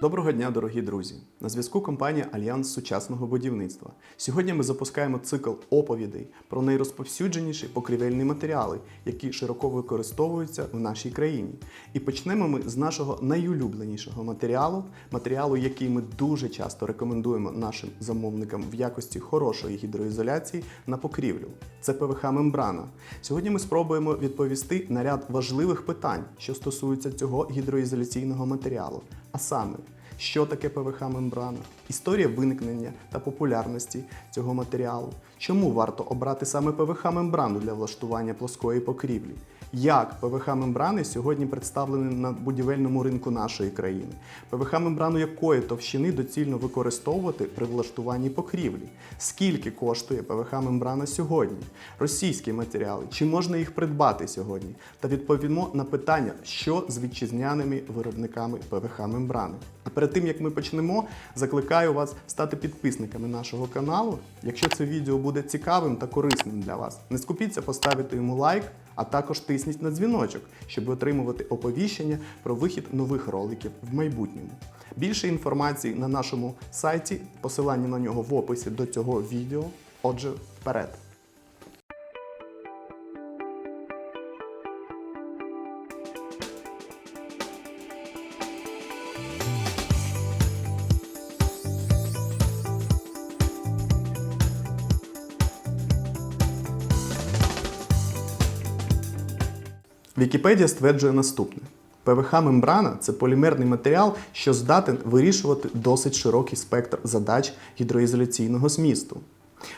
Доброго дня, дорогі друзі! На зв'язку компанія Альянс сучасного будівництва. Сьогодні ми запускаємо цикл оповідей про найрозповсюдженіші покрівельні матеріали, які широко використовуються в нашій країні. І почнемо ми з нашого найулюбленішого матеріалу, матеріалу, який ми дуже часто рекомендуємо нашим замовникам в якості хорошої гідроізоляції на покрівлю. Це ПВХ-мембрана. Сьогодні ми спробуємо відповісти на ряд важливих питань, що стосуються цього гідроізоляційного матеріалу. А саме, що таке ПВХ-мембрана, історія виникнення та популярності цього матеріалу, чому варто обрати саме ПВХ-мембрану для влаштування плоскої покрівлі, як ПВХ-мембрани сьогодні представлені на будівельному ринку нашої країни, ПВХ-мембрану якої товщини доцільно використовувати при влаштуванні покрівлі, скільки коштує ПВХ-мембрана сьогодні, російські матеріали, чи можна їх придбати сьогодні, та відповімо на питання, що з вітчизняними виробниками ПВХ-мембрани. А перед тим як ми почнемо, закликаю вас стати підписниками нашого каналу. Якщо це відео буде цікавим та корисним для вас, не скупіться поставити йому лайк, а також тисніть на дзвіночок, щоб отримувати оповіщення про вихід нових роликів в майбутньому. Більше інформації на нашому сайті, посилання на нього в описі до цього відео. Отже, вперед! Вікіпедія стверджує наступне: ПВХ-мембрана це полімерний матеріал, що здатен вирішувати досить широкий спектр задач гідроізоляційного змісту.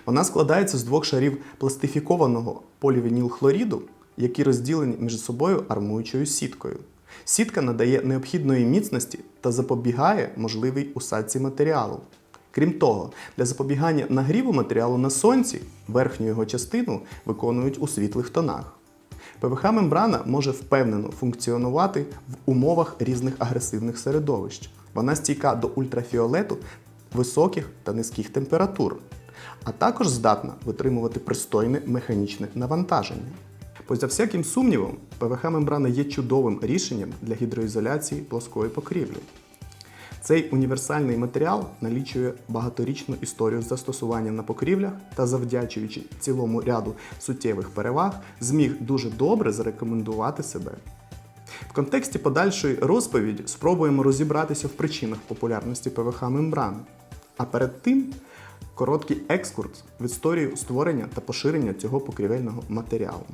Вона складається з двох шарів пластифікованого полівінілхлоріду, які розділені між собою армуючою сіткою. Сітка надає необхідної міцності та запобігає можливій усадці матеріалу. Крім того, для запобігання нагріву матеріалу на сонці верхню його частину виконують у світлих тонах. ПВХ-мембрана може впевнено функціонувати в умовах різних агресивних середовищ. Вона стійка до ультрафіолету високих та низьких температур, а також здатна витримувати пристойне механічне навантаження. Поза всяким сумнівом, ПВХ-мембрана є чудовим рішенням для гідроізоляції плоскої покрівлі. Цей універсальний матеріал налічує багаторічну історію застосування на покрівлях та, завдячуючи цілому ряду суттєвих переваг, зміг дуже добре зарекомендувати себе. В контексті подальшої розповіді спробуємо розібратися в причинах популярності ПВХ-мембрани. А перед тим короткий екскурс в історію створення та поширення цього покрівельного матеріалу.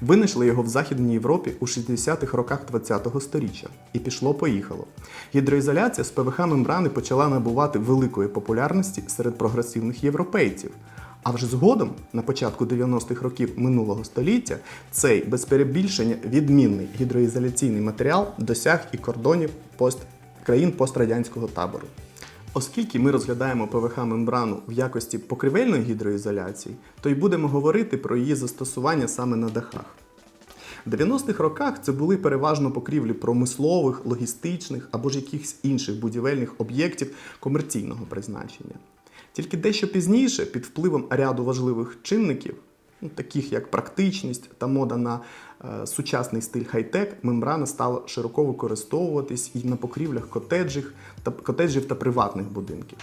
Винайшли його в Західній Європі у 60-х роках ХХ століття і пішло-поїхало. Гідроізоляція з ПВХ-мембрани почала набувати великої популярності серед прогресивних європейців. А вже згодом, на початку 90-х років минулого століття, цей без перебільшення відмінний гідроізоляційний матеріал досяг і кордонів пост... країн пострадянського табору. Оскільки ми розглядаємо ПВХ-мембрану в якості покривельної гідроізоляції, то й будемо говорити про її застосування саме на дахах. В 90-х роках це були переважно покрівлі промислових, логістичних або ж якихось інших будівельних об'єктів комерційного призначення. Тільки дещо пізніше, під впливом ряду важливих чинників, таких як практичність та мода на е, сучасний стиль хай-тек, мембрана стала широко використовуватись і на покрівлях котеджів та, котеджів та приватних будинків.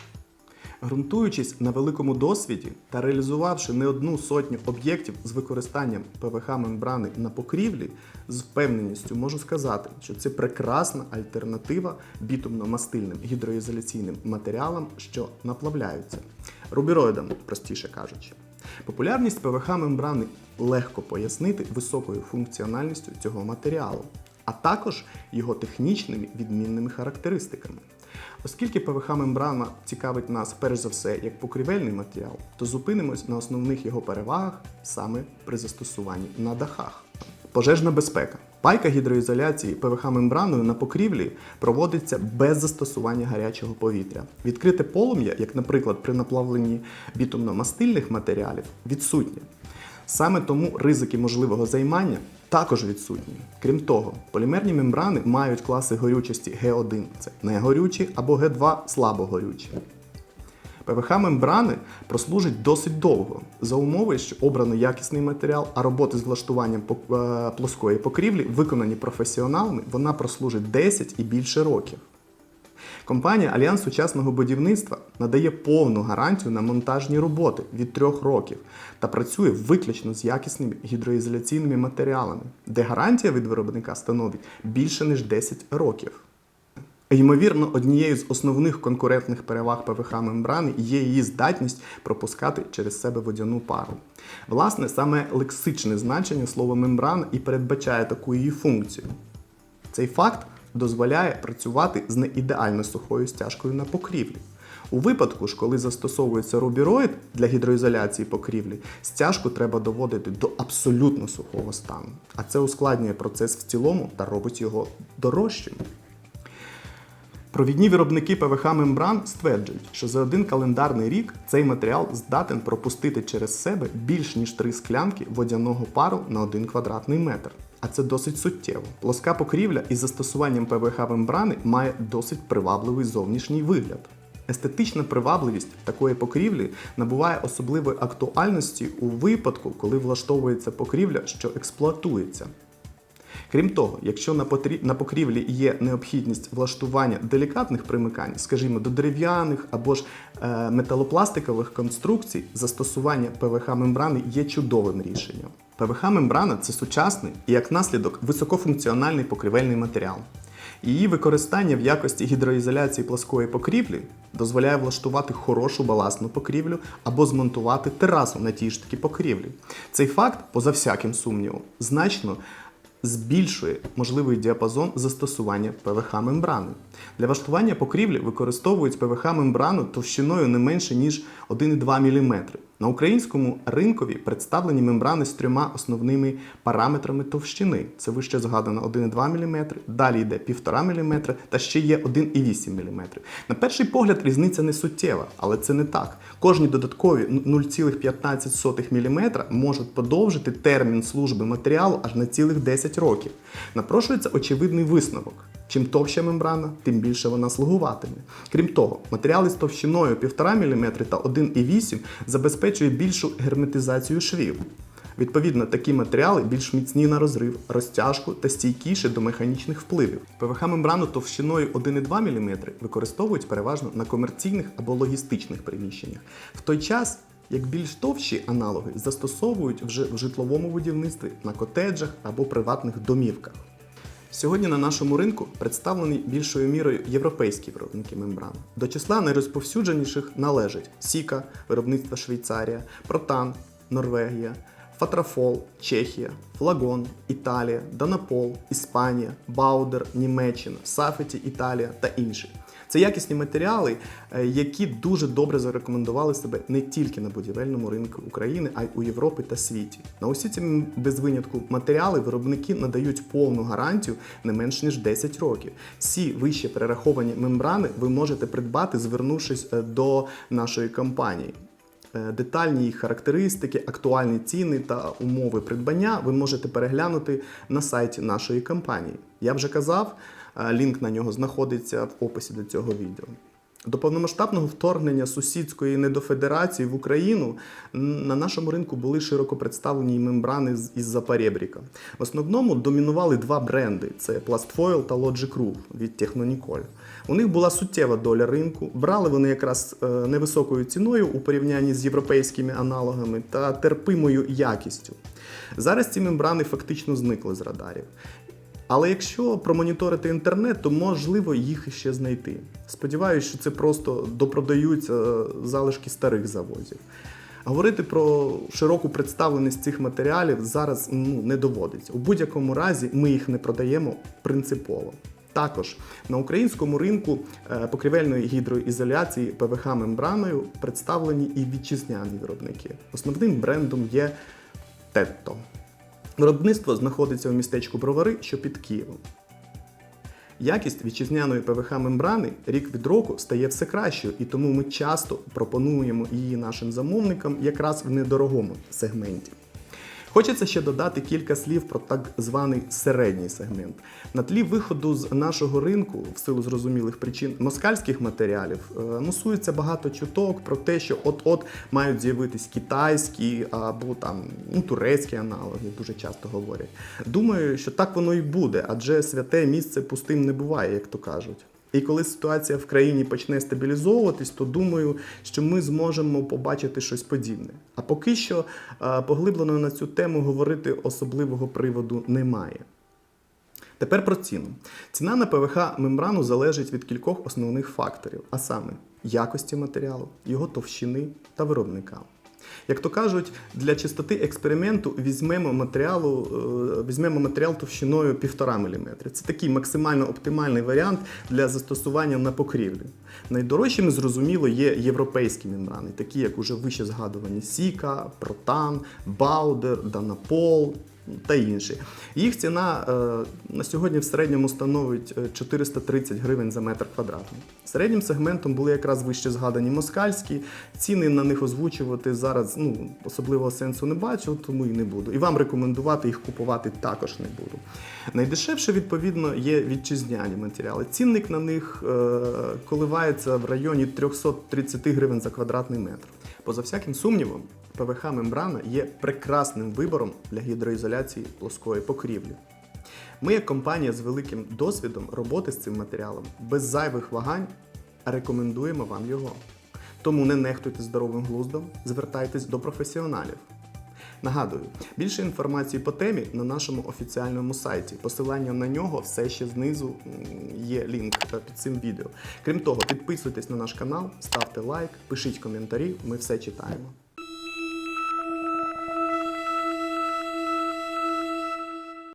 Ґрунтуючись на великому досвіді та реалізувавши не одну сотню об'єктів з використанням ПВХ-мембрани на покрівлі, з впевненістю можу сказати, що це прекрасна альтернатива бітумно-мастильним гідроізоляційним матеріалам, що наплавляються, рубіроїдам, простіше кажучи. Популярність ПВХ-мембрани легко пояснити високою функціональністю цього матеріалу, а також його технічними відмінними характеристиками. Оскільки ПВХ-мембрана цікавить нас перш за все як покрівельний матеріал, то зупинимось на основних його перевагах саме при застосуванні на дахах. Пожежна безпека. Пайка гідроізоляції ПВХ-мембраною на покрівлі проводиться без застосування гарячого повітря. Відкрите полум'я, як, наприклад, при наплавленні бітумно-мастильних матеріалів, відсутнє. Саме тому ризики можливого займання також відсутні. Крім того, полімерні мембрани мають класи горючості Г1 це негорючі або Г2 слабогорючі. ПВХ-мембрани прослужать досить довго за умови, що обрано якісний матеріал, а роботи з влаштуванням е, плоскої покрівлі виконані професіоналами, вона прослужить 10 і більше років. Компанія Альянс сучасного будівництва надає повну гарантію на монтажні роботи від трьох років та працює виключно з якісними гідроізоляційними матеріалами, де гарантія від виробника становить більше ніж 10 років. Ймовірно, однією з основних конкурентних переваг ПВХ мембрани є її здатність пропускати через себе водяну пару. Власне, саме лексичне значення слова мембрана і передбачає таку її функцію. Цей факт дозволяє працювати з неідеально сухою стяжкою на покрівлі. У випадку ж, коли застосовується рубіроїд для гідроізоляції покрівлі, стяжку треба доводити до абсолютно сухого стану. А це ускладнює процес в цілому та робить його дорожчим. Провідні виробники ПВХ мембран стверджують, що за один календарний рік цей матеріал здатен пропустити через себе більш ніж три склянки водяного пару на один квадратний метр. А це досить суттєво. Плоска покрівля із застосуванням ПВХ мембрани має досить привабливий зовнішній вигляд. Естетична привабливість такої покрівлі набуває особливої актуальності у випадку, коли влаштовується покрівля, що експлуатується. Крім того, якщо на, потрі... на покрівлі є необхідність влаштування делікатних примикань, скажімо, до дерев'яних або ж е, металопластикових конструкцій, застосування ПВХ мембрани є чудовим рішенням. ПВХ мембрана це сучасний і як наслідок високофункціональний покрівельний матеріал. Її використання в якості гідроізоляції плоскої покрівлі дозволяє влаштувати хорошу баласну покрівлю або змонтувати терасу на тій ж таки покрівлі. Цей факт, поза всяким сумнівом, значно збільшує можливий діапазон застосування ПВХ мембрани. Для влаштування покрівлі використовують ПВХ мембрану товщиною не менше ніж 1,2 мм. На українському ринкові представлені мембрани з трьома основними параметрами товщини. Це вище згадано 1,2 мм, далі йде 1,5 мм та ще є 1,8 мм. На перший погляд різниця не суттєва, але це не так. Кожні додаткові 0,15 мм можуть подовжити термін служби матеріалу аж на цілих 10 років. Напрошується очевидний висновок. Чим товща мембрана, тим більше вона слугуватиме. Крім того, матеріали з товщиною 1,5 мм та 1,8 забезпечує більшу герметизацію швів. Відповідно, такі матеріали більш міцні на розрив, розтяжку та стійкіші до механічних впливів. ПВХ-мембрану товщиною 1,2 мм використовують переважно на комерційних або логістичних приміщеннях. В той час, як більш товщі аналоги застосовують вже в житловому будівництві на котеджах або приватних домівках. Сьогодні на нашому ринку представлені більшою мірою європейські виробники мембран. До числа найрозповсюдженіших належать Сіка, виробництва Швейцарія, Протан, Норвегія, Фатрафол, Чехія, Флагон, Італія, Данапол, Іспанія, Баудер, Німеччина, Сафеті, Італія та інші. Це якісні матеріали, е, які дуже добре зарекомендували себе не тільки на будівельному ринку України, а й у Європі та світі. На усі ці без винятку матеріали виробники надають повну гарантію не менш ніж 10 років. Всі вище перераховані мембрани ви можете придбати, звернувшись е, до нашої компанії. Е, Детальні їх характеристики, актуальні ціни та умови придбання ви можете переглянути на сайті нашої компанії. Я вже казав, е, лінк на нього знаходиться в описі до цього відео. До повномасштабного вторгнення сусідської недофедерації в Україну на нашому ринку були широко представлені мембрани із Запорєбріка. В основному домінували два бренди: це Plastfoil та Logic від Техноніколь. У них була суттєва доля ринку. Брали вони якраз е, невисокою ціною у порівнянні з європейськими аналогами та терпимою якістю. Зараз ці мембрани фактично зникли з радарів. Але якщо промоніторити інтернет, то можливо їх іще знайти. Сподіваюсь, що це просто допродаються залишки старих завозів. Говорити про широку представленість цих матеріалів зараз ну, не доводиться. У будь-якому разі ми їх не продаємо принципово. Також на українському ринку е, покрівельної гідроізоляції ПВХ мембраною представлені і вітчизняні виробники. Основним брендом є Тетто. Виробництво знаходиться у містечку Бровари, що під Києвом. Якість вітчизняної ПВХ мембрани рік від року стає все кращою, і тому ми часто пропонуємо її нашим замовникам якраз в недорогому сегменті. Хочеться ще додати кілька слів про так званий середній сегмент. На тлі виходу з нашого ринку, в силу зрозумілих причин, москальських матеріалів е, мусується багато чуток про те, що от-от мають з'явитись китайські або там ну, турецькі аналоги, дуже часто говорять. Думаю, що так воно і буде, адже святе місце пустим не буває, як то кажуть. І коли ситуація в країні почне стабілізовуватись, то думаю, що ми зможемо побачити щось подібне. А поки що е, поглиблено на цю тему говорити особливого приводу немає. Тепер про ціну. Ціна на ПВХ мембрану залежить від кількох основних факторів, а саме якості матеріалу, його товщини та виробника. Як то кажуть, для чистоти експерименту візьмемо, матеріалу, е, візьмемо матеріал товщиною 1,5 мм. Це такий максимально оптимальний варіант для застосування на покрівлі. Найдорожчими, зрозуміло, є європейські мембрани, такі як уже вище згадувані Сіка, Протан, Баудер, Данапол та інші. Їх ціна е, на сьогодні в середньому становить е, 430 гривень за метр квадратний. Середнім сегментом були якраз вище згадані москальські. Ціни на них озвучувати зараз ну, особливого сенсу не бачу, тому і не буду. І вам рекомендувати їх купувати також не буду. Найдешевше, відповідно, є вітчизняні матеріали. Цінник на них е, коливається в районі 330 гривень за квадратний метр. Поза всяким сумнівом, ПВХ мембрана є прекрасним вибором для гідроізоляції плоскої покрівлі. Ми, як компанія з великим досвідом роботи з цим матеріалом, без зайвих вагань рекомендуємо вам його. Тому не нехтуйте здоровим глуздом, звертайтесь до професіоналів. Нагадую, більше інформації по темі на нашому офіціальному сайті. Посилання на нього все ще знизу є лінк е, під цим відео. Крім того, підписуйтесь на наш канал, ставте лайк, пишіть коментарі, ми все читаємо.